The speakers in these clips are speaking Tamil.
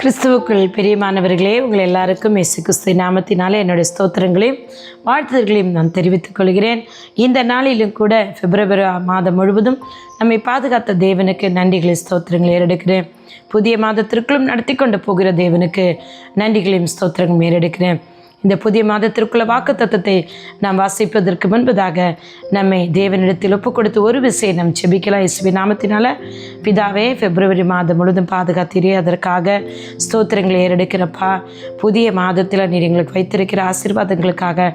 கிறிஸ்துவுக்குள் பிரியமானவர்களே உங்கள் எல்லாருக்கும் இயேசு கிறிஸ்து நாமத்தினாலே என்னுடைய ஸ்தோத்திரங்களையும் வாழ்த்துதல்களையும் நான் தெரிவித்துக் கொள்கிறேன். இந்த நாளிலும் கூட பிப்ரவரி மாதம் முழுவதும் நம்மை பாதுகாத்த தேவனுக்கு நன்றிகளை ஸ்தோத்திரங்களை ஏறெடுக்கிறேன். புதிய மாதத்திற்குள்ளும் நடத்தி கொண்டு போகிற தேவனுக்கு நன்றிகளையும் ஸ்தோத்திரங்களும் ஏறெடுக்கிறேன். இந்த புதிய மாதத்திற்குள்ள வாக்கு தத்தத்தை நாம் வாசிப்பதற்கு முன்பதாக நம்மை தேவனிடத்தில் ஒப்பு கொடுத்து ஒரு விஷயம் நம் செபிக்கலாம் இயேசுவின் நாமத்தினால பிதாவே பிப்ரவரி மாதம் முழுதும் பாதுகாத்தீரே அதற்காக ஸ்தோத்திரங்களை ஏறெடுக்கிறப்பா. புதிய மாதத்தில் நீர் எங்களுக்கு வைத்திருக்கிற ஆசீர்வாதங்களுக்காக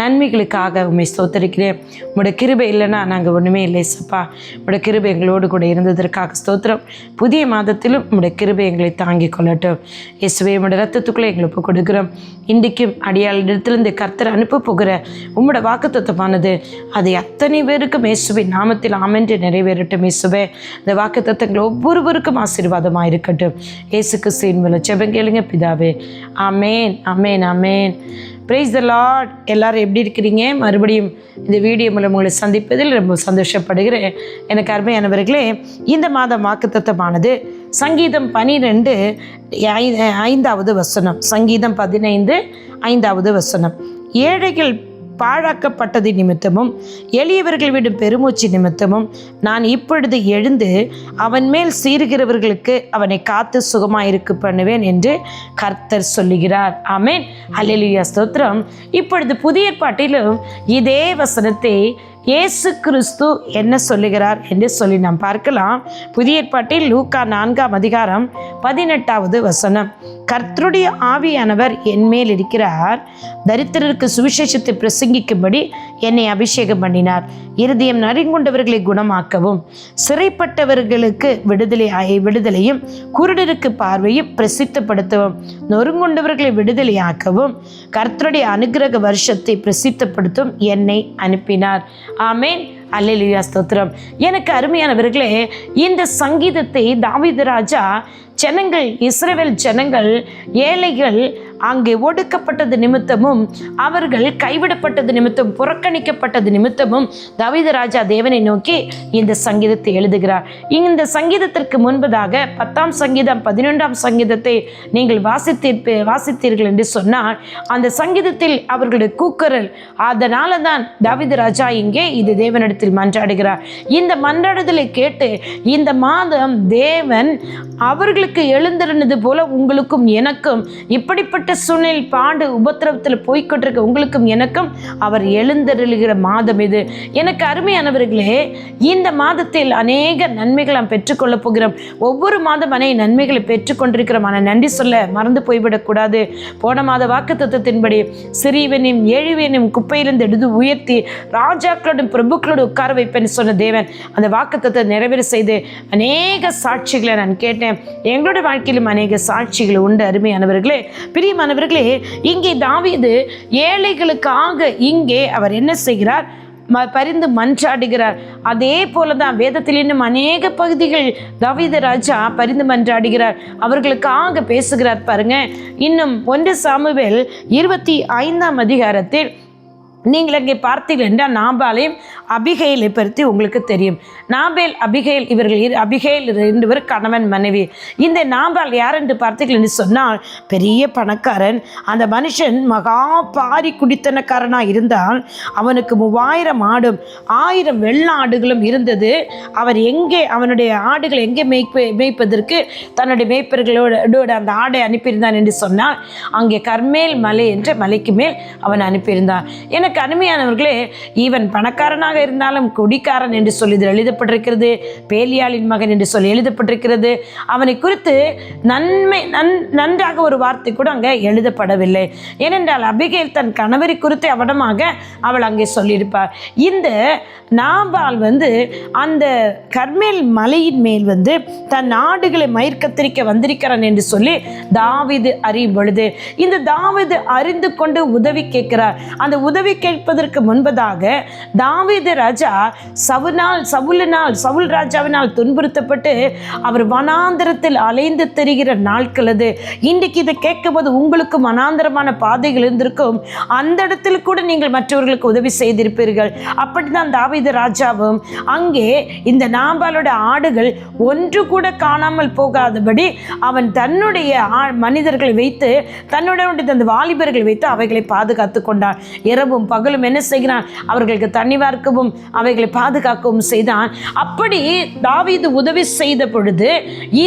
நன்மைகளுக்காக உண்மை ஸ்தோத்தரிக்கிறேன். உங்களோட கிருபை இல்லைன்னா நாங்கள் ஒன்றுமே இல்லை சப்பா. உங்களோட கிருபை எங்களோடு கூட இருந்ததற்காக ஸ்தோத்திரம். புதிய மாதத்திலும் உங்களுடைய கிருபை எங்களை தாங்கிக் கொள்ளட்டும். இயேசுவே உங்களோட ரத்தத்துக்குள்ளே எங்களை ஒப்பு கொடுக்கிறோம் இன்றைக்கும் அடியாளிடத்திலிருந்து கர்த்தர் அனுப்ப போகிற உம்மோட வாக்குத்தத்தமானது. அதை அத்தனை பேருக்கும் இயேசுவின் நாமத்தில் ஆமென்று நிறைவேறட்டும் இயேசுவே. இந்த வாக்குத்தத்தங்கள் ஒவ்வொருவருக்கும் ஆசீர்வாதமாக இருக்கட்டும். இயேசு கிறிஸ்துவின் மூலம் செபங்கேளுங்க பிதாவே. அமேன் அமேன் அமேன் ப்ரைஸ் த லாட் எல்லோரும் எப்படி இருக்கிறீங்க? மறுபடியும் இந்த வீடியோ மூலம் உங்களை சந்திப்பதில் ரொம்ப சந்தோஷப்படுகிறேன். எனக்கு அருமையானவர்களே இந்த மாதம் வாக்குத்தத்தமானது சங்கீதம் பனிரெண்டு ஐந்தாவது வசனம். சங்கீதம் பதினைந்து ஐந்தாவது வசனம். ஏழைகள் பாழாக்கப்பட்டது நிமித்தமும் எளியவர்கள் விடும் பெருமூச்சு நிமித்தமும் நான் இப்பொழுது எழுந்து அவன் மேல் சீறுகிறவர்களுக்கு அவனை காத்து சுகமாயிருக்கு பண்ணுவேன் என்று கர்த்தர் சொல்லுகிறார். ஆமேன். ஹalleluya. ஸ்தோத்திரம். இப்பொழுது புதிய ஏற்பாட்டிலும் இதே வசனத்தை இயேசு கிறிஸ்து என்ன சொல்லுகிறார் என்று சொல்லி நாம் பார்க்கலாம். புதிய ஏற்பாட்டில் லூக்கா நான்காம் அதிகாரம் பதினெட்டாவது வசனம். கர்த்தருடைய ஆவியானவர் என்மேல் இருக்கிறார். தரித்திரருக்கு சுவிசேஷத்தை பிரசங்கிக்கும்படி என்னை அபிஷேகம் பண்ணினார். இருதயம் நறுங்குண்டவர்களை குணமாக்கவும் சிறைப்பட்டவர்களுக்கு விடுதலை விடுதலையும் குருடருக்கு பார்வையும் பிரசித்தப்படுத்தவும் நொறுங்குண்டவர்களை விடுதலையாக்கவும் கர்த்தருடைய அனுகிரக வருஷத்தை பிரசித்தப்படுத்தும் என்னை அனுப்பினார். ஆமேன். அல்லேலியா ஸ்தோத்திரம். எனக்கு அருமையானவர்களே இந்த சங்கீதத்தை தாவிதராஜா ஜனங்கள் இஸ்ரேவேல் ஜனங்கள் ஏழைகள் அங்கே ஒடுக்கப்பட்டது நிமித்தமும் அவர்கள் கைவிடப்பட்டது நிமித்தம் புறக்கணிக்கப்பட்டது நிமித்தமும் தாவீது ராஜா தேவனை நோக்கி இந்த சங்கீதத்தை எழுதுகிறார். இந்த சங்கீதத்திற்கு முன்பதாக பத்தாம் சங்கீதம் பதினொன்றாம் சங்கீதத்தை நீங்கள் வாசித்தீர்ப்ப வாசித்தீர்கள் என்று சொன்னால் அந்த சங்கீதத்தில் அவர்களுடைய கூக்குரல் அதனால தான் தவித ராஜா இங்கே இது தேவனிடத்தில் மன்றாடுகிறார். இந்த மன்றாடுதலை கேட்டு இந்த மாதம் தேவன் அவர்களுக்கு எழுந்திருந்தது போல உங்களுக்கும் எனக்கும் இப்படிப்பட்ட சூழ்நிலை பாண்டு உபத்திரவத்தில் போய்கொண்டிருக்க உங்களுக்கும் எனக்கும் அவர் எழுந்தருளுகிற மாதம் இது. எனக்கு அருமையானவர்களே இந்த மாதத்தில் அநேக நன்மைகள் நாம் பெற்றுக்கொள்ளப் போகிறோம். ஒவ்வொரு மாதம் அநேக நன்மைகளை பெற்றுக்கொண்டிருக்கிறோம். ஆனால் நன்றி சொல்ல மறந்து போய்விடக்கூடாது போன மாத வாக்கு தத்துவத்தின்படி சிறியவனையும் ஏழுவனையும் குப்பையிலிருந்து எடுத்து உயர்த்தி ராஜாக்களோடும் பிரபுக்களோடு உட்கார வைப்பேன் சொன்ன தேவன் அந்த வாக்கு தத்துவத்தை நிறைவேற செய்து அநேக சாட்சிகளை நான் கேட்டேன். எங்களோட வாழ்க்கையிலும் அநேக சாட்சிகள் உண்டு. அருமையானவர்களே பிரியமானவர்களே இங்கே தாவீது ஏழைகளுக்காக இங்கே அவர் என்ன செய்கிறார்? ம பரிந்து மன்றாடுகிறார். அதே போல தான் வேதத்தில் இன்னும் அநேக பகுதிகள் தவித ராஜா பரிந்து மன்றாடுகிறார். அவர்களுக்காக பேசுகிறார் பாருங்க. இன்னும் ஒன்று சாமுவேல் இருபத்தி ஐந்தாம் அதிகாரத்தில் நீங்கள் அங்கே பார்த்தீர்கள் என்றால் நாபாலையும் அபிகைலை பற்றி உங்களுக்கு தெரியும். நாபேல் அபிகைல் இவர்கள் இரு ரெண்டு பேர் கணவன் மனைவி. இந்த நாபால் யார் என்று பார்த்தீர்கள் என்று சொன்னால் பெரிய பணக்காரன் அந்த மனுஷன் மகா பாரி குடித்தனக்காரனாக இருந்தால் அவனுக்கு மூவாயிரம் ஆடும் ஆயிரம் வெள்ள ஆடுகளும் இருந்தது. அவர் எங்கே அவனுடைய ஆடுகள் எங்கே மேய்ப்ப மேய்ப்பதற்கு தன்னுடைய மேய்ப்பர்களோட அந்த ஆடை அனுப்பியிருந்தான் என்று சொன்னால் அங்கே கர்மேல் மலை என்ற மலைக்கு மேல் அவன் அனுப்பியிருந்தான். என எனக்கு அருமையானவர்களே ஈவன் பணக்காரனாக இருந்தாலும் குடிக்காரன் என்று சொல்லி இதில் எழுதப்பட்டிருக்கிறது பேலியாளின் மகன் என்று சொல்லி எழுதப்பட்டிருக்கிறது. அவனை குறித்து நன்மை நன் நன்றாக ஒரு வார்த்தை கூட அங்கே எழுதப்படவில்லை. ஏனென்றால் அபிகேல் தன் கணவரை குறித்து அவடமாக அவள் அங்கே சொல்லியிருப்பார். இந்த நாபால் வந்து அந்த கர்மேல் மலையின் மேல் வந்து தன் நாடுகளை மயிர் கத்திரிக்க வந்திருக்கிறான் என்று சொல்லி தாவிது அறியும் பொழுது இந்த தாவிது அறிந்து கொண்டு உதவி கேட்கிறார். அந்த உதவி கேட்பதற்கு முன்பதாக தாவீது ராஜா சவுனால் சவுலினால் சவுல் ராஜாவினால் துன்புறுத்தப்பட்டு அவர் வனாந்திரத்தில் அலைந்து தெரிகிற நாட்கள் அது இன்றைக்கு இதை கேட்கும்போது உங்களுக்கு மனாந்திரமான பாதைகள் இருந்திருக்கும். அந்த இடத்துல கூட நீங்கள் மற்றவர்களுக்கு உதவி செய்திருப்பீர்கள். அப்படிதான் தாவீது ராஜாவும் அங்கே இந்த நாம்பாலோட ஆடுகள் ஒன்று கூட காணாமல் போகாதபடி அவன் தன்னுடைய மனிதர்களை வைத்து தன்னுடைய அந்த வாலிபர்களை வைத்து அவைகளை பாதுகாத்து கொண்டான். இரவும் பகலும் என்ன செய்கிறான்? அவர்களுக்கு தண்ணி வார்க்கவும் அவைகளை பாதுகாக்கவும் செய்தான். அப்படி தாவீது உதவி செய்த பொழுது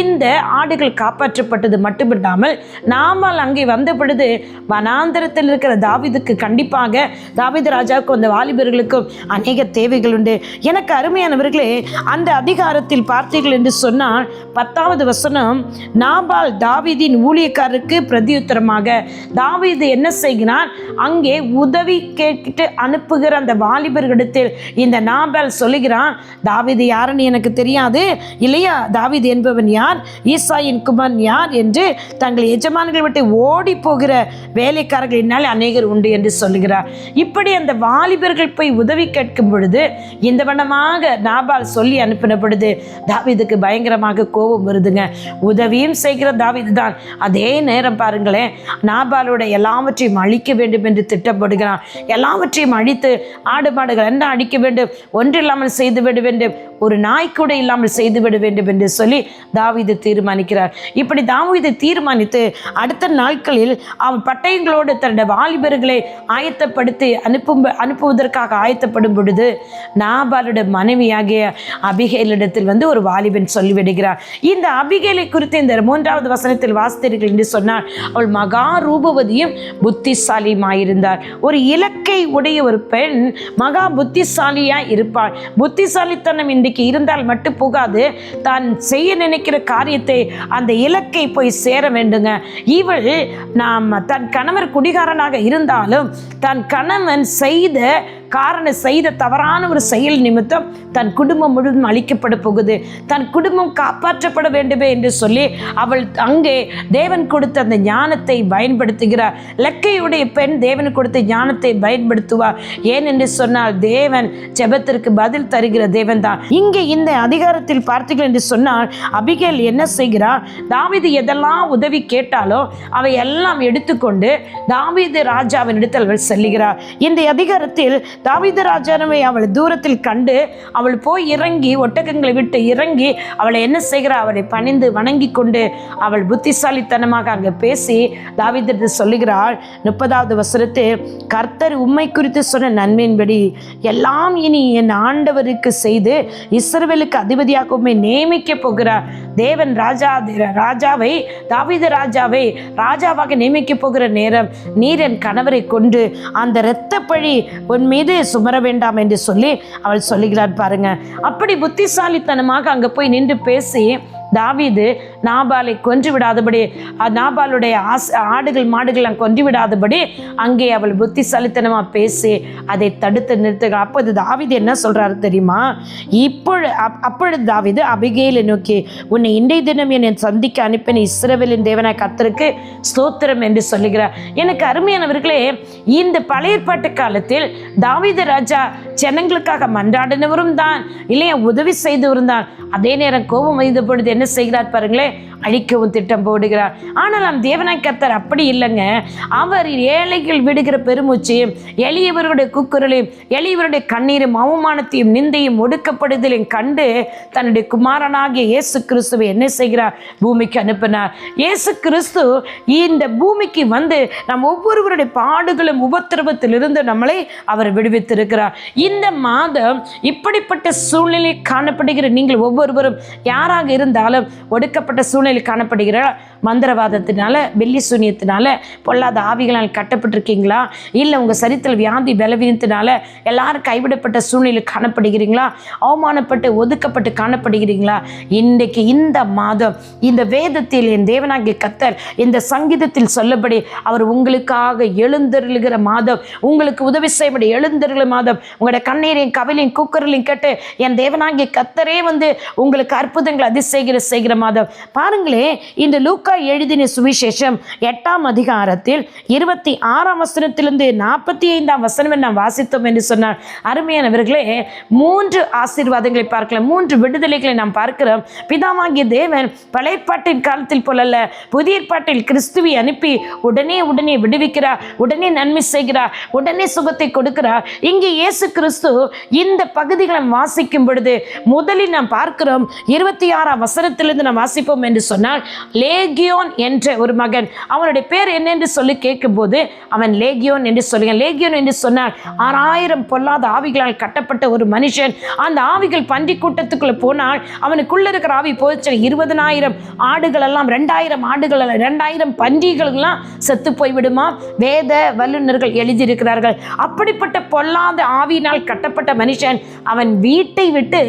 இந்த ஆடுகள் காப்பாற்றப்பட்டது மட்டுமில்லாமல் நாமல் அங்கே வந்த பொழுது வனாந்தரத்தில் இருக்கிற தாவீதுக்கு கண்டிப்பாக தாவீது ராஜாவுக்கும் அந்த வாலிபர்களுக்கும் அநேக தேவைகள் உண்டு. எனக்கு அருமையானவர்களே அந்த அதிகாரத்தில் பார்த்தீர்கள் என்று சொன்னால் பத்தாவது வசனம் நாபால் தாவிதின் ஊழியக்காரருக்கு பிரதியுத்தரமாக தாவீது என்ன செய்கிறான்? அங்கே உதவி கே கேட்டுட்டு அனுப்புகிற அந்த வாலிபர்களிடத்தில் இந்த நாபால் சொல்லுகிறான் தாவீது யாருன்னு எனக்கு தெரியாது. இல்லையா? தாவிது என்பவன் யார்? ஈசாயின் குமார் யார்? என்று தங்கள் எஜமான்கள் விட்டு ஓடி போகிற வேலைக்காரர்கள் என்னால் அநேகர் உண்டு என்று சொல்லுகிறார். இப்படி அந்த வாலிபர்கள் போய் உதவி கேட்கும் பொழுது இந்த வண்ணமாக நாபால் சொல்லி அனுப்பின பொழுது தாவிதுக்கு பயங்கரமாக கோபம் வருதுங்க. உதவியும் செய்கிற தாவிது தான். அதே நேரம் பாருங்களேன் நாபாலோட எல்லாவற்றையும் அழிக்க வேண்டும் என்று திட்டப்படுகிறான். எல்லாவற்றையும் அழித்து ஆடு மாடுகள் என்ன அழிக்க வேண்டும். ஒன்றில்லாமல் செய்து விட வேண்டும். ஒரு நாய் கூட இல்லாமல் செய்து விட வேண்டும் என்று சொல்லி தாவீது தீர்மானிக்கிறார். இப்படி தாவிது தீர்மானித்து அடுத்த நாட்களில் அவன் பட்டயங்களோடு தன்னுடைய வாலிபர்களை ஆயத்தப்படுத்தி அனுப்பும் அனுப்புவதற்காக ஆயத்தப்படும் பொழுது நாபாலுடைய மனைவியாகிய அபிகேலிடத்தில் வந்து ஒரு வாலிபன் சொல்லிவிடுகிறார். இந்த அபிகேலை குறித்து இந்த மூன்றாவது வசனத்தில் வாசித்தீர்கள் என்று சொன்னால் அவள் மகா ரூபவதியும் புத்திசாலியுமாயிருந்தார். ஒரு இலக்கை உடைய ஒரு பெண் மகா புத்திசாலியா இருப்பாள். புத்திசாலித்தனம் இன்றைக்கு இருந்தால் மட்டும் போகாது. தான் செய்ய நினைக்கிற காரியத்தை அந்த இலக்கை போய் சேர வேண்டுங்க. இவள் நாம் தன் கணவர் குடிகாரனாக இருந்தாலும் தன் கணவன் செய்த காரணம் செய்த தவறான ஒரு செயல் நிமித்தம் தன் குடும்பம் முழுவதும் அழிக்கப்பட போகுது. தன் குடும்பம் காப்பாற்றப்பட வேண்டுமே என்று சொல்லி அவள் அங்கே தேவன் கொடுத்த அந்த ஞானத்தை பயன்படுத்துகிறார். லக்கையுடைய பெண் தேவன் கொடுத்த ஞானத்தை பயன்படுத்துவார். ஏன் என்று சொன்னால் தேவன் ஜெபத்திற்கு பதில் தருகிற தேவன் தான் இங்கே இந்த அதிகாரத்தில் பார்த்தீர்கள் என்று சொன்னால் அபிகேல் என்ன செய்கிறார்? தாவிது எதெல்லாம் உதவி கேட்டாலோ அவை எல்லாம் எடுத்துக்கொண்டு தாவிது ராஜாவின் இடத்தில் அவள் செல்லுகிறார். இந்த அதிகாரத்தில் தாவித ராஜானவை அவள் தூரத்தில் கண்டு அவள் போய் இறங்கி ஒட்டகங்களை விட்டு இறங்கி அவளை என்ன செய்கிறார் அவளை பணிந்து வணங்கி கொண்டு அவள் புத்திசாலித்தனமாக அங்கே பேசி தாவீது சொல்லுகிறாள் முப்பதாவது வசனத்தில் கர்த்தர் உண்மை குறித்து சொன்ன நன்மையின்படி எல்லாம் இனி என் ஆண்டவருக்கு செய்து இஸ்ரவேலுக்கு அதிபதியாக நியமிக்க போகிறார். தேவன் ராஜா ராஜாவை தாவித ராஜாவை ராஜாவாக நியமிக்க போகிற நேரம் நீர் என் கணவரை கொண்டு அந்த இரத்த பழி உன் மீது சுமர வேண்டாம் என்று சொல்லி அவள் சொல்லுகிறார் பாருங்க. அப்படி புத்திசாலித்தனமாக அங்கே போய் நின்று பேசி தாவீது நாபாலை கொன்று விடாதபடி நாபாலுடைய ஆஸ் ஆடுகள் மாடுகள் கொன்று விடாதபடி அங்கே அவள் புத்திசாலித்தனமாக பேசி அதை தடுத்து நிறுத்துக. அப்போது தாவீது என்ன சொல்கிறாரு தெரியுமா? இப்பொழு அப்- அப்பொழுது தாவீது அபிகேலை நோக்கி உன்னை இன்றைய தினம் என்னை சந்திக்க அனுப்பின இஸ்ரவேலின் தேவனாய் கத்தருக்கு ஸ்தோத்திரம் என்று சொல்லுகிறார். எனக்கு அருமையானவர்களே இந்த பழைய பாட்டு காலத்தில் தாவித ராஜா ஜனங்களுக்காக மன்றாடினவரும் தான் இல்லையா உதவி செய்தவரும் தான். அதே நேரம் கோபம் வைத்த பொழுது என்ன செய்கிறார் பாருங்களேன்? அழிக்கவும் திட்டம் போடுகிறார். ஆனால் நம் தேவனாய் கத்தர் அப்படி இல்லைங்க. அவர் ஏழைகள் விடுகிற பெருமூச்சையும் எளியவர்களுடைய குக்குரலையும் எளியவருடைய கண்ணீரும் அவமானத்தையும் நிந்தையும் ஒடுக்கப்படுதலையும் கண்டு தன்னுடைய குமாரனாகிய இயேசு கிறிஸ்துவை என்ன செய்கிறார்? பூமிக்கு அனுப்பினார். இயேசு கிறிஸ்து இந்த பூமிக்கு வந்து நம் ஒவ்வொருவருடைய பாடுகளும் உபத்திரவத்திலிருந்து நம்மளை அவர் விடுவித்திருக்கிறார். இந்த மாதம் இப்படிப்பட்ட சூழ்நிலை காணப்படுகிற நீங்கள் ஒவ்வொருவரும் யாராக இருந்தால் இருந்தாலும் ஒடுக்கப்பட்ட சூழ்நிலை காணப்படுகிற மந்திரவாதத்தினால வெள்ளி சூன்யத்தினால பொல்லாத ஆவிகளால் கட்டப்பட்டிருக்கீங்களா? இல்லை உங்கள் சரித்திர வியாதி பலவீனத்தினால எல்லாரும் கைவிடப்பட்ட சூழ்நிலை காணப்படுகிறீங்களா? அவமானப்பட்டு ஒதுக்கப்பட்டு காணப்படுகிறீங்களா? இன்றைக்கு இந்த மாதம் இந்த வேதத்தில் என் தேவனாகிய கத்தர் இந்த சங்கீதத்தில் சொல்லபடி அவர் உங்களுக்காக எழுந்தருளுகிற மாதம் உங்களுக்கு உதவி செய்யபடி எழுந்தருளுகிற மாதம் உங்களோட கண்ணீரையும் கவலையும் கூக்குரலையும் கேட்டு என் தேவனாகிய கத்தரே வந்து உங்களுக்கு அற்புதங்கள் அதிசெய்கிற செய்கிற மாதம். பாருங்களே இந்த லூக்கா எழுதின சுவிசேஷம் எட்டாம் அதிகாரத்தில் இருபத்தி ஆறாம் வசனத்திலிருந்து நாற்பத்தி ஐந்தாம் வசனம் நாம் வாசித்தோம் என்று சொன்னார். அருமையானவர்களே மூன்று ஆசீர்வாதங்களை பார்க்கலாம். மூன்று விடுதலைகளை நாம் பார்க்கிறோம். பிதாமாகிய தேவன் பழையப்பாட்டின் காலத்தில் போலல்ல புதிய பாட்டில் கிறிஸ்துவை அனுப்பி உடனே உடனே விடுவிக்கிறார். உடனே நன்மை செய்கிறார். உடனே சுகத்தை கொடுக்கிறார். இங்கே இயேசு கிறிஸ்து இந்த பகுதிகளை வாசிக்கும் பொழுது முதலில் நாம் பார்க்கிறோம் இருபத்தி ஆறாம் வசனம் வசனத்திலிருந்து நாம் வாசிப்போம் என்று சொன்னால் லேகியோன் என்ற ஒரு மகன். அவனுடைய பேர் என்ன என்று சொல்லி கேட்கும்போது அவன் லேகியோன் என்று சொல்லுங்க லேகியோன் என்று சொன்னால் ஆறாயிரம் பொல்லாத ஆவிகளால் கட்டப்பட்ட ஒரு மனுஷன். அந்த ஆவிகள் பன்றி கூட்டத்துக்குள்ளே போனால் அவனுக்குள்ள இருக்கிற ஆவி போச்சு இருபதனாயிரம் ஆடுகள் எல்லாம் ரெண்டாயிரம் ஆடுகள் எல்லாம், ரெண்டாயிரம் பன்றிகளெல்லாம் செத்து போய்விடுமா? வேத வல்லுநர்கள் எழுதியிருக்கிறார்கள். அப்படிப்பட்ட பொல்லாத ஆவியினால் கட்டப்பட்ட மனுஷன் அவன் வீட்டை விட்டு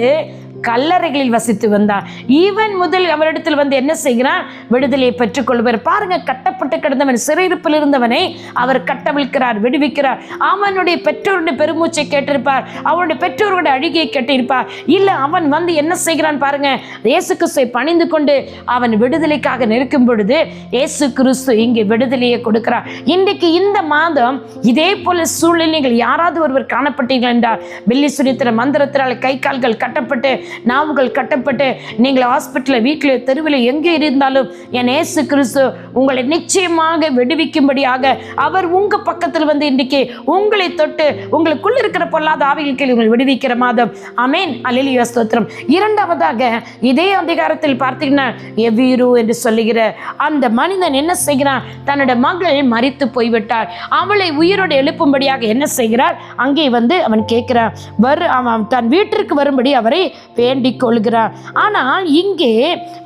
கல்லறைகளில் வசித்து வந்தார் இவன் முதல் அவரிடத்தில் வந்து என்ன செய்கிறான்? விடுதலையை பெற்றுக்கொள்வார் பாருங்க கட்டப்பட்டு கிடந்தவன் சிறையிருப்பில் இருந்தவனை அவர் கட்டவிழ்க்கிறார் விடுவிக்கிறார். அவனுடைய பெற்றோருடைய பெருமூச்சை கேட்டிருப்பார். அவனுடைய பெற்றோருடைய அழுகையை கேட்டிருப்பார். இல்லை அவன் வந்து என்ன செய்கிறான் பாருங்க? இயேசு கிறிஸ்துவை பணிந்து கொண்டு அவன் விடுதலைக்காக நிற்கும் பொழுது இயேசு கிறிஸ்து இங்கே விடுதலையை கொடுக்கிறார். இன்றைக்கு இந்த மாதம் இதே போல சூழ்நிலைகள் யாராவது ஒருவர் காணப்பட்டீர்கள் என்றால் வெள்ளி சுனித்திர மந்திரத்தினால் கை கால்கள் கட்டப்பட்டு நாவுகள் கட்டப்பட்டு நீங்கள் ஹாஸ்பிட்டலில் வீட்டில் தெருவில் எங்கே இருந்தாலும் என் ஏசு கிறிஸ்து உங்களை நிச்சயமாக விடுவிக்கும்படியாக அவர் உங்க பக்கத்தில் வந்து இன்றைக்கு உங்களை தொட்டு உங்களுக்குள்ள இருக்கிற பொல்லாத ஆவிகளுக்கு உங்களை விடுவிக்கிற மாதம். அமேன் அலிலியா ஸ்தோத்திரம். இரண்டாவதாக இதே அதிகாரத்தில் பார்த்தீங்கன்னா எவ்வீரு என்று சொல்லுகிற அந்த மனிதன் என்ன செய்கிறான்? தன்னோட மகள் மறித்து போய்விட்டாள். அவளை உயிரோடு எழுப்பும்படியாக என்ன செய்கிறார் அங்கே வந்து அவன் கேட்கிறான். வரு அவன் தன் வீட்டிற்கு வரும்படி அவரை வேண்டிக் கொள்கிறார் ஆனால் இங்கே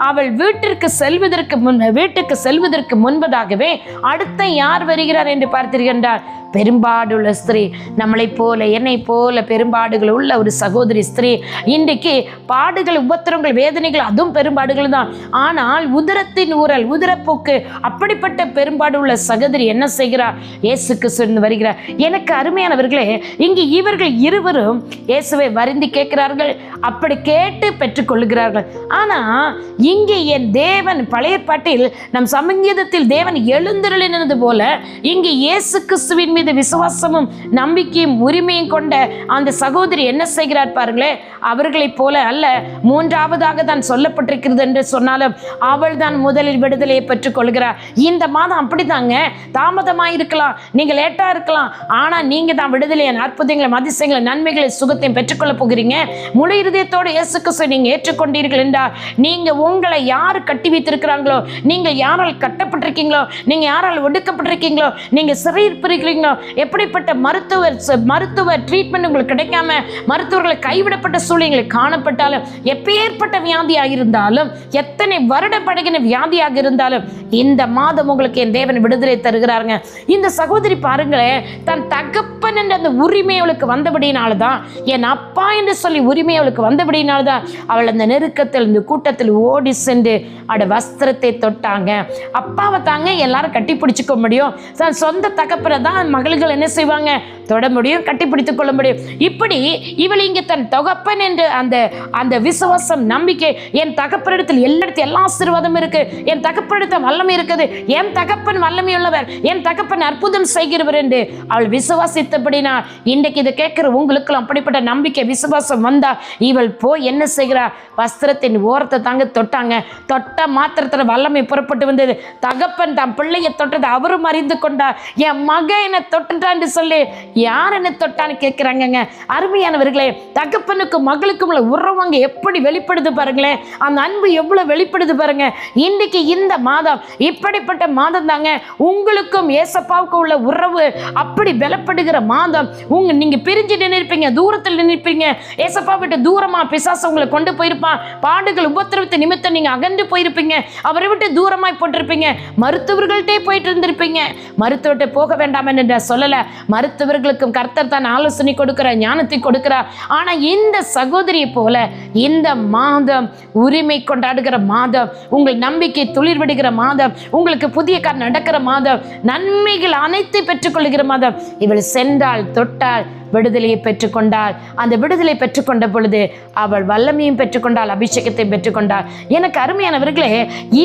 அவள் வீட்டிற்கு செல்வதற்கு முன் வீட்டுக்கு செல்வதற்கு முன்பதாகவே அடுத்த யார் வருகிறார் என்று பார்த்திருக்கின்றார். பெரும்பாடுள்ள ஸ்திரீ நம்மளைப் போல என்னை போல பெரும்பாடுகள் உள்ள ஒரு சகோதரி ஸ்திரீ இன்றைக்கு பாடுகள் உபத்திரங்கள் வேதனைகள் அதுவும் பெரும்பாடுகள் தான். ஆனால் உதரத்தின் ஊரல் உதரப்போக்கு அப்படிப்பட்ட பெரும்பாடு உள்ள சகோதரி என்ன செய்கிறார் இயேசுக்கு சொல்லி வருகிறார். எனக்கு அருமையானவர்களே இங்கு இவர்கள் இருவரும் இயேசுவை வருந்தி கேட்கிறார்கள் அப்படி கேட்டு பெற்றுக்கொள்கிறார்கள். ஆனால் இங்கே என் தேவன் பழைய பாட்டில் நம் சமங்கீதத்தில் தேவன் எழுந்தருளினது போல இங்கே இயேசு கிறிஸ்துவின் மீது விசுவாசமும் நம்பிக்கையும் உரிமையும் கொண்ட அந்த சகோதரி என்ன செய்கிறார் பாருங்களேன் அவர்களைப் போல அல்ல மூன்றாவதாக தான் சொல்லப்பட்டிருக்கிறது என்று சொன்னாலும் அவள் தான் முதலில் விடுதலையை பெற்றுக் கொள்கிறார். இந்த மாதம் அப்படிதாங்க. தாமதமாக இருக்கலாம். நீங்கள் லேட்டாக இருக்கலாம். ஆனால் நீங்கள் தான் விடுதலையை அற்புதங்களை மதிசயங்களை நன்மைகளை சுகத்தையும் பெற்றுக்கொள்ளப் போகிறீங்க. முழு இருதயத்தோடு இயேசு கிறிஸ்துவை ஏற்றுக்கொண்டீர்கள் என்றால் நீங்கள் உங்களை யார் கட்டி வைத்திருக்கிறாங்களோ நீங்கள் யாரால் கட்டப்பட்டிருக்கீங்களோ நீங்கள் யாரால் ஒடுக்கப்பட்டிருக்கீங்களோ நீங்கள் சிறையிருப்பிருக்கிறீங்களோ எப்படிப்பட்ட மருத்துவர் மருத்துவ ட்ரீட்மெண்ட் உங்களுக்கு கிடைக்காம மருத்துவர்களை கைவிடப்பட்ட சூழ்நிலை காணப்பட்டாலும் எப்பேற்பட்ட வியாதியாக இருந்தாலும் எத்தனை வருடப்படுகிற வியாதியாக இருந்தாலும் இந்த மாதம் உங்களுக்கு என் தேவன் விடுதலை தருகிறாருங்க. இந்த சகோதரி பாருங்களேன் தன் தகப்பன் என்ற அந்த உரிமை அவளுக்கு வந்தபடினால தான் என் அப்பா என்று சொல்லி உரிமை அவளுக்கு வந்தபடினால தான் அவள் அந்த நெருக்கத்தில் இந்த கூட்டத்தில் ஓடி சென்று அட வஸ்திரத்தை தொட்டாங்க. அப்பாவை தாங்க எல்லாரும் கட்டி பிடிச்சிக்க முடியும். தன் சொந்த தகப்பனை தான் மகள்கள் என்ன செய்வாங்க? தொட முடியும் கட்டிப்பிடித்துக் கொள்ள முடியும் இப்படி இவள் இங்கே தன் தகப்பன் என்று அந்த அந்த விசுவாசம் நம்பிக்கை என் தகப்பனிடத்தில் எல்லாஇடத்தில் எல்லா ஆசீர்வாதம் இருக்கு. என் தகப்பனிடத்தில் வல்லமை இருக்குது. என் தகப்பன் வல்லமை உள்ளவர் என் தகப்பன் அற்புதம் செய்கிறவர் என்று அவள் விசுவாசித்தபடினா இன்றைக்கு இதை கேட்கிற உங்களுக்கும் அப்படிப்பட்ட நம்பிக்கை விசுவாசம் வந்தா இவள் போய் என்ன செய்கிறா? வஸ்திரத்தின் ஓரத்தை தாங்க தொட்டாங்க. தொட்ட மாத்திரத்தில் வல்லமை புறப்பட்டு வந்தது. தகப்பன் தன் பிள்ளையை தொட்டது அவரும் அறிந்து கொண்டார் என் மகனை என்னை தொட்டுட்டான்னு சொல்லி யார் என்ன தொட்டான்னு கேட்குறாங்கங்க அருமையானவர்களே தகப்பனுக்கும் மகளுக்கும் உள்ள உறவங்க எப்படி வெளிப்படுது பாருங்களேன்? அந்த அன்பு எவ்வளோ வெளிப்படுது பாருங்க? இன்றைக்கு இந்த மாதம் இப்படிப்பட்ட மாதம் தாங்க உங்களுக்கும் ஏசப்பாவுக்கும் உள்ள உறவு அப்படி பலப்படுகிற மாதம். உங்க நீங்க பிரிஞ்சு நினைப்பீங்க தூரத்தில் நினைப்பீங்க ஏசப்பா விட்டு தூரமா பிசாசு உங்களை கொண்டு போயிருப்பான். பாடுகள் உபத்திரவத்தை நிமித்தம் நீங்க அகன்று போயிருப்பீங்க. அவரை விட்டு தூரமாய் போட்டிருப்பீங்க. மருத்துவர்கள்ட்டே போயிட்டு இருந்திருப்பீங்க. மருத்துவர்கிட்ட போக வேண்டாம் என்ற நான் சொல்லலை. மருத்துவர்களுக்கும் கர்த்தர் தான் ஆலோசனை கொடுக்கிறார் ஞானத்தை கொடுக்கிறார். ஆனால் இந்த சகோதரியை போல இந்த மாதம் உரிமை கொண்டாடுகிற மாதம் உங்கள் நம்பிக்கை துளிர் விடுகிற மாதம் உங்களுக்கு புதிய கார் நடக்கிற மாதம் நன்மைகள் அனைத்தை பெற்றுக்கொள்கிற மாதம் இவள் சென்றால் தொட்டால் விடுதலையை பெற்றுக்கொண்டாள். அந்த விடுதலை பெற்றுக்கொண்ட பொழுது அவள் வல்லமையும் பெற்றுக்கொண்டாள் அபிஷேகத்தையும் பெற்றுக்கொண்டாள். எனக்கு அருமையானவர்களே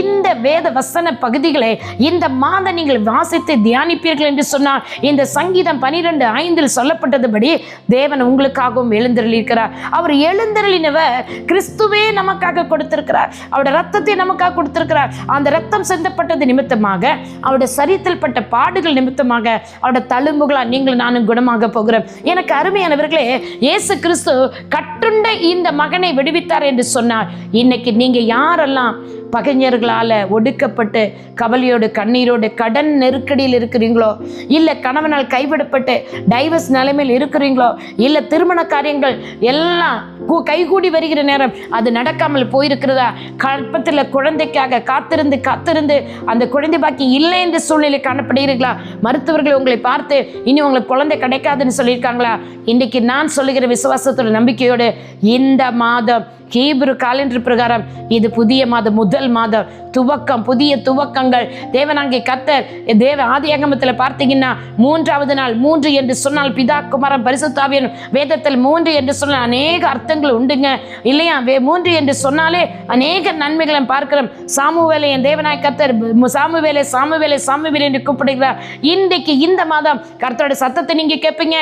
இந்த வேத வசன பகுதிகளை இந்த மாதம் நீங்கள் வாசித்து தியானிப்பீர்கள் என்று சொன்னால் இந்த சங்கீதம் பனிரெண்டு ஐந்தில் சொல்லப்பட்டதுபடி தேவன் உங்களுக்காகவும் எழுந்தருளியிருக்கிறார். அவர் எழுந்தருளினவர் கிறிஸ்துவே நமக்காக கொடுத்திருக்கிறார். அவருடைய ரத்தத்தை நமக்காக கொடுத்திருக்கிறார். அந்த ரத்தம் செந்தப்பட்டது நிமித்தமாக அவருடைய சரித்தல் பட்ட பாடுகள் நிமித்தமாக அவருடைய தழும்புகளால் நீங்களும் நானும் குணமாக போகிறோம். எனக்கு அருமையானவர்களே இயேசு கிறிஸ்து கட்டுண்ட இந்த மகனை விடுவித்தார் என்று சொன்னார். இன்னைக்கு நீங்க யாரெல்லாம் பகைஞர்களால் ஒடுக்கப்பட்டு கவலையோடு கண்ணீரோடு கடன் நெருக்கடியில் இருக்கிறீங்களோ இல்லை கணவனால் கைவிடப்பட்டு டைவர்ஸ் நிலைமையில் இருக்கிறீங்களோ இல்லை திருமண காரியங்கள் எல்லாம் கூ- கைகூடி வருகிற நேரம் அது நடக்காமல் போயிருக்கிறதா? கற்பத்தில் குழந்தைக்காக காத்திருந்து காத்திருந்து அந்த குழந்தை பாக்கி இல்லை என்ற சூழ்நிலை காணப்படுகிறீர்களா? மருத்துவர்கள் உங்களை பார்த்து இனி உங்களுக்கு குழந்தை கிடைக்காதுன்னு சொல்லியிருக்காங்களா? இன்னைக்கு நான் சொல்லுகிற விசுவாசத்தோட நம்பிக்கையோடு இந்த மாதம் ஹீப்ரு காலண்டர் பிரகாரம் இது புதிய மாதம் முதல் மாதம். துவக்கம் புதிய துவக்கங்கள். தேவனாகிய கத்தர் தேவ ஆதி அகமத்தில் பார்த்தீங்கன்னா மூன்றாவது நாள் மூன்று என்று சொன்னால் பிதா குமாரம் பரிசுத்தாவியன் வேதத்தில் மூன்று என்று சொன்னால் அநேக அர்த்தங்கள் உண்டுங்க. இல்லையா? வே மூன்று என்று சொன்னாலே அநேக நன்மைகளை பார்க்கிறோம். சாமுவேலை என் தேவனாய் கத்தர் சாமுவேலை சாமுவேலை சாமுவேலை என்று கூப்பிடுகிறார். இன்றைக்கு இந்த மாதம் கர்த்தருடைய சத்தத்தை நீங்கள் கேட்பீங்க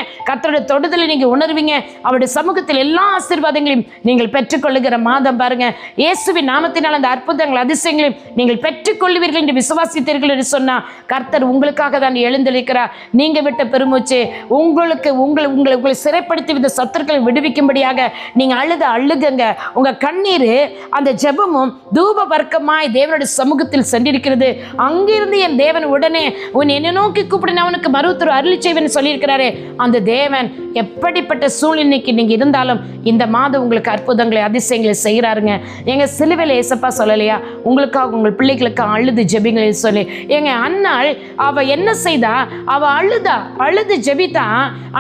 கர்த்தருடைய தொடுதலை நீங்க உணர்வீங்க. அவருடைய சமூகத்தில் எல்லா ஆசீர்வாதங்களையும் நீங்கள் பெற்றுக்கொள்ளுகிற மாதம் பாருங்க. இயேசுவின் நாமத்தினால் அந்த அற்புதங்கள் அதிசயங்களையும் நீங்கள் பெற்றுக்கொள்வீர்கள் என்று விசுவாசித்தீர்கள் என்று சொன்னா கர்த்தர் உங்களுக்காக தான் எழுந்திருக்கிறார். நீங்கள் விட்ட பெருமூச்சு உங்களுக்கு உங்களை உங்களை உங்களை சிறைப்படுத்தி இந்த சத்துருக்களை விடுவிக்கும்படியாக நீங்கள் அழுத அழுகுங்க. உங்க கண்ணீர் அந்த ஜெபமும் தூப வர்க்கமாய் தேவனுடைய சமூகத்தில் சென்றிருக்கிறது. அங்கிருந்து என் தேவன் உடனே உன் என்னை நோக்கி கூப்பிடுன அவனுக்கு மருத்துவர் அருளி செய்வன் சொல்லியிருக்கிறாரே. அந்த தேவன் எப்படிப்பட்ட சூழ்நிலைக்கு நீங்க இருந்தாலும் இந்த மாதம் உங்களுக்கு அற்புதங்களை அதிசயங்களை செய்கிறாருங்க. எங்க சிலுவையில் ஏசப்பா சொல்லலையா? உங்களுக்காக உங்கள் பிள்ளைகளுக்கு அழுது ஜெபிங்களை சொல்லி. எங்கள் அண்ணாள் அவ என்ன செய்தா? அவ அழுதா? அழுது ஜெபித்தா?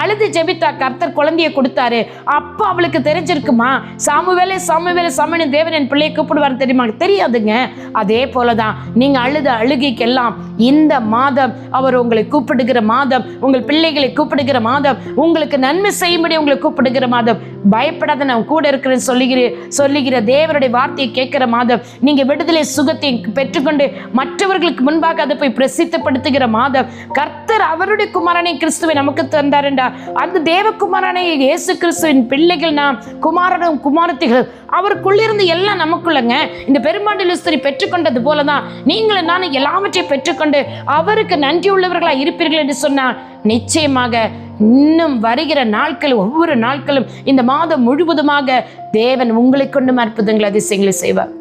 அழுது ஜெபித்தா கர்த்தர் குழந்தைய கொடுத்தாரு. அப்போ அவளுக்கு தெரிஞ்சிருக்குமா? சாமுவேலே சாமுவேலே சாமனி தேவன் என் பிள்ளையை கூப்பிடுவார் தெரியுமா? தெரியாதுங்க. அதே போலதான் நீங்க அழுத அழுகைக்கெல்லாம் இந்த மாதம் அவர் உங்களை கூப்பிடுகிற மாதம் உங்கள் பிள்ளைகளை கூப்பிடுகிற மாதம் உங்களுக்கு நன்மை செய்யும்படி உங்களை கூப்பிடுகிற மாதம். பயப்படாத நான் கூட இருக்கிறேன்னு சொல்லுகிற சொல்லுகிற தேவனுடைய வார்த்தையை கேட்கிற மாதம். நீங்கள் விடுதலை சுகத்தை பெற்றுக்கொண்டு மற்றவர்களுக்கு முன்பாக அதை போய் பிரசித்தப்படுத்துகிற மாதம். கர்த்தர் அவருடைய குமாரனை கிறிஸ்துவை நமக்கு தந்தாருண்டா. அந்த தேவகுமாரனை இயேசு கிறிஸ்துவின் பிள்ளைகள் நாம் குமாரனும் குமாரத்திகள் அவருக்குள்ளிருந்து எல்லாம் நமக்குள்ளங்க. இந்த பெரும்பாண்டில் பெற்றுக்கொண்டது பெற்றுக்கொண்டது போலதான் நீங்களும் நானும் எல்லாவற்றையும் பெற்றுக்கொண்டு அவருக்கு நன்றி உள்ளவர்களாக இருப்பீர்கள் என்று சொன்னால் நிச்சயமாக இன்னும் வருகிற நாட்கள் ஒவ்வொரு நாட்களும் இந்த மாதம் முழுவதுமாக தேவன் உங்களை கொண்டும் அற்புதங்கள் அதிசயங்களை செய்வார்.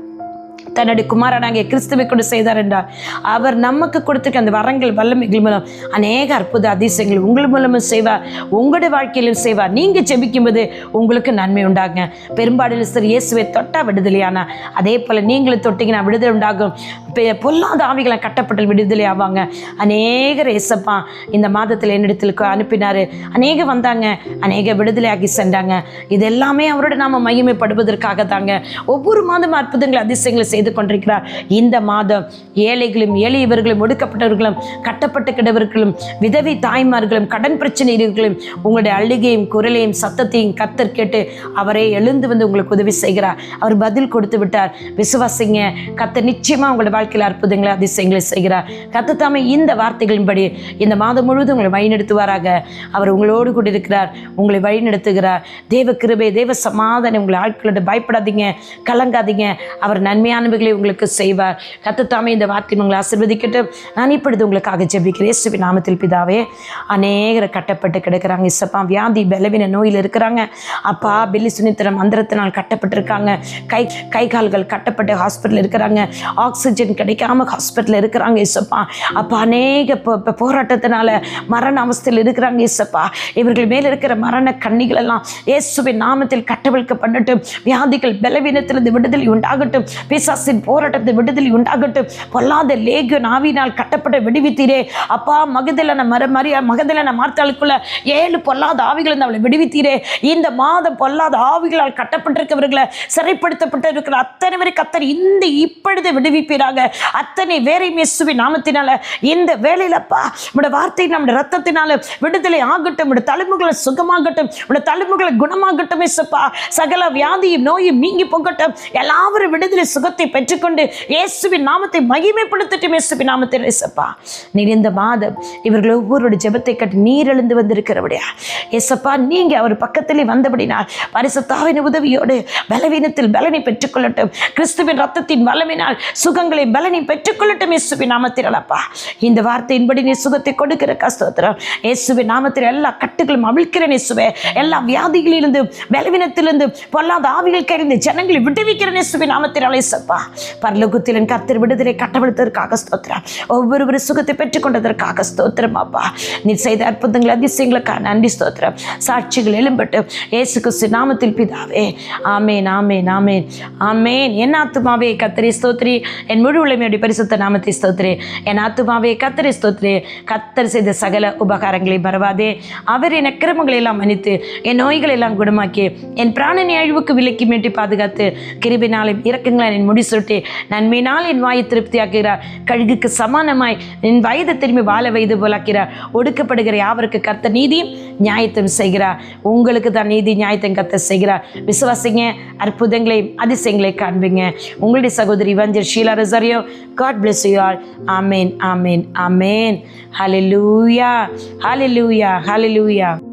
தன்னுடைய குமாரனாகிய கிறிஸ்துவை கொண்டு செய்தார் என்றார். அவர் நமக்கு கொடுத்துருக்க அந்த வரங்கள் வல்லமைகள் மூலம் அநேக அற்புத அதிசயங்கள் உங்கள் மூலமும் செய்வார். உங்களுடைய வாழ்க்கையிலும் செய்வார். நீங்கள் ஜெபிக்கும்போது உங்களுக்கு நன்மை உண்டாகுங்க. பெரும்பாலும் சரி இயேசுவை தொட்டா விடுதலையானா? அதே போல் நீங்களும் தொட்டிங்கன்னா விடுதலை உண்டாகும். பொல்லாத ஆவிகளை கட்டப்பட்டு விடுதலை ஆவாங்க. அநேகர் இயேசப்பா இந்த மாதத்தில் என்னிடத்தில் அனுப்பினார். அநேக வந்தாங்க. அநேக விடுதலையாகி சென்றாங்க. இது எல்லாமே அவரோட நாம் மகிமைப்படுவதற்காக தாங்க. ஒவ்வொரு மாதமும் அற்புதங்களை அதிசயங்களை செய்து கொண்டிருக்கிறார். இந்த மாதம் ஏழைகளும் எளியவர்களும் ஒடுக்கப்பட்டவர்களும் கட்டப்பட்ட கிடவர்களும் விதவை தாய்மார்களும் கடன் பிரச்சனைகளும் உங்களுடைய அழுகையும் குரலையும் சத்தத்தையும் கத்தர் கேட்டு அவரே எழுந்து வந்து உங்களுக்கு உதவி செய்கிறார். அவர் பதில் கொடுத்து விட்டார். விசுவாசிங்க கத்தர் நிச்சயமாக உங்களோட வாழ்க்கையில் அற்புதங்களை அதிசயங்களை செய்கிறார். கத்து தாமே இந்த வார்த்தைகளின்படி இந்த மாதம் முழுவதும் உங்களை வழிநடத்துவாராக. அவர் உங்களோடு கூட இருக்கிறார் உங்களை வழிநடத்துகிறார். தேவ கிருபை தேவ சமாதானம் உங்களை ஆட்களோட பயப்படாதீங்க கலங்காதீங்க. அவர் நன்மையானவைகளை உங்களுக்கு செய்வார். கத்து தாமே இந்த வார்த்தை உங்களை ஆசிர்வதிக்கட்டும். நான் இப்பொழுது உங்களுக்காக ஜெபிக்கிறேன். இயேசுவி நாமத்தில் பிதாவே அநேகரை கட்டப்பட்டு கிடக்கிறாங்க. இசப்பா வியாதி பலவீன நோயில் இருக்கிறாங்க. அப்பா பில்லி சுனித்திரம் மந்திரத்தினால் கட்டப்பட்டிருக்காங்க. கை கை கால்கள் கட்டப்பட்டு ஹாஸ்பிட்டல் இருக்கிறாங்க. ஆக்சிஜன் கிடைக்காம ஹாஸ்பிட்டலில் இருக்கிறாங்க இசப்பா அப்பா அநேக போராட்டத்தினால மரண அவஸ்தையில் இருக்கிறாங்க இசப்பா இவர்கள் மேல் இருக்கிற மரண கண்ணிகள் எல்லாம் இயேசுவின் நாமத்தில் கட்டவிழ்க்கப்படட்டும். வியாதிகள் பலவீனத்திலிருந்து விடுதலை உண்டாகட்டும். பிசாசின் போராட்டத்தை விடுதலை உண்டாகட்டும். பொல்லாத லேகு நாவினால் கட்டப்பட்ட விடுவித்தீரே. அப்பா மகதிலன மர மரியா மகதிலன மார்த்தாளுக்குள்ள ஏழு பொல்லாத ஆவிகள் இருந்து அவளை விடுவித்தீரே. இந்த மாதம் பொல்லாத ஆவிகளால் கட்டப்பட்டிருக்கவர்களை சிறைப்படுத்தப்பட்டு இருக்கிற அத்தனை வரை கத்தர் இந்த இப்பொழுது விடுவிப்பீராக. அத்தனை வேறை இயேசுவின் நாமத்தினால இந்த வேலையிலப்பா உடைய வார்த்தை நம்முடைய ரத்தத்தினால விடுதலை ஆகட்டும் உடைய தலைமுகளை சுகமாகட்டும் உடைய தலைமுகளை குணமாகட்டும் இசப்பா சகல வியாதியும் நோயும் நீங்கி போகட்டும். எல்லாரும் விடுதலை சுகத்தை பெற்றுக்கொண்டு இயேசுவின் நாமத்தை மகிமைப்படுத்தட்டும் இயேசுவின் நாமத்தில் இசப்பா நீர் இந்த மாதம் இவர்கள் ஒவ்வொருடைய ஜெபத்தை கட்டி நீர் எழுந்து வந்திருக்கிறபடியா? இயேசப்பா நீங்க அவர் பக்கத்திலே வந்தபடினால் பரிசுத்தாவின் உதவியோடு பலவீனத்தில் பலனை பெற்றுக்கொள்ளட்டும். கிறிஸ்துவின் ரத்தத்தின் வல்லமினால் சுகங்களை பலனை பெற்றுக்கொள்ளட்டும் இயேசுவின் நாமத்தினாலப்பா இந்த வார்த்தையின்படி நீ சுகத்தை கொடுக்கிற கஸ்தோத்திரம் இயேசுவி நாமத்தில் எல்லா கட்டுகளும் அவிழ்க்கிறேன் இயேசுவே. எல்லா வியாதிகளிலிருந்து பலவீனத்திலிருந்து பொல்லாத ஆவிகள் கறிந்து ஜனங்களை விடுவிக்கிறேன் இயேசுவி நாமத்தினால அலேசப்பா பரலகுத்திலன் கர்த்தர் விடுதலை கட்டவிழ்த்ததற்காக ஸ்தோத்திரம். ஒவ்வொருவரும் சுகத்தை பெற்றுக்கொண்டதற்காக ஸ்தோத்திரம் அப்பா. நீ செய்த அற்புதங்கள் அதிசயங்களுக்காக நன்றி ஸ்தோத்திரம். சாட்சிகள் எழும்பட்டு இயேசு கிறிஸ்து நாமத்தில் பிதாவே. ஆமேன் ஆமேன் ஆமேன். ஆமேன். என் ஆத்துமாவே கத்தரி ஸ்தோத்ரி என் முழு உழைமையுடைய பரிசுத்த நாமத்தை ஸ்தோத்ரே என் ஆத்துமாவே கத்தரி ஸ்தோத்ரே கத்தர் செய்த சகல உபகாரங்களை மறவாதே. அவர் என் அக்கிரமங்களை எல்லாம் மன்னித்து என் நோய்களை எல்லாம் குணமாக்கி என் பிராணனை அழிவுக்கு விலக்கி மீட்டி பாதுகாத்து கிருபினாலும் இறக்கங்களால் என் முடிசுட்டி நன்மையினால் என் வாயை திருப்தியாக்குகிறார். கழுகுக்கு சமானமாய் என் வயதை திரும்பி வாழ வயது போலாக்கிறார். ஒடுக்கப்படுகிற யாவருக்கு கர்த்த நீதியும் நியாயத்தையும் செய்கிறார். உங்களுக்கு தான் நீதி நியாயத்தையும் கத்த செய்கிறார். விசுவாசிங்க அற்புதங்களையும் அதிசயங்களை காண்பீங்க. உங்களுடைய சகோதரி வஞ்சர் Sheela Rosario God bless you all. Amen. Amen. Amen. Hallelujah. Hallelujah. Hallelujah.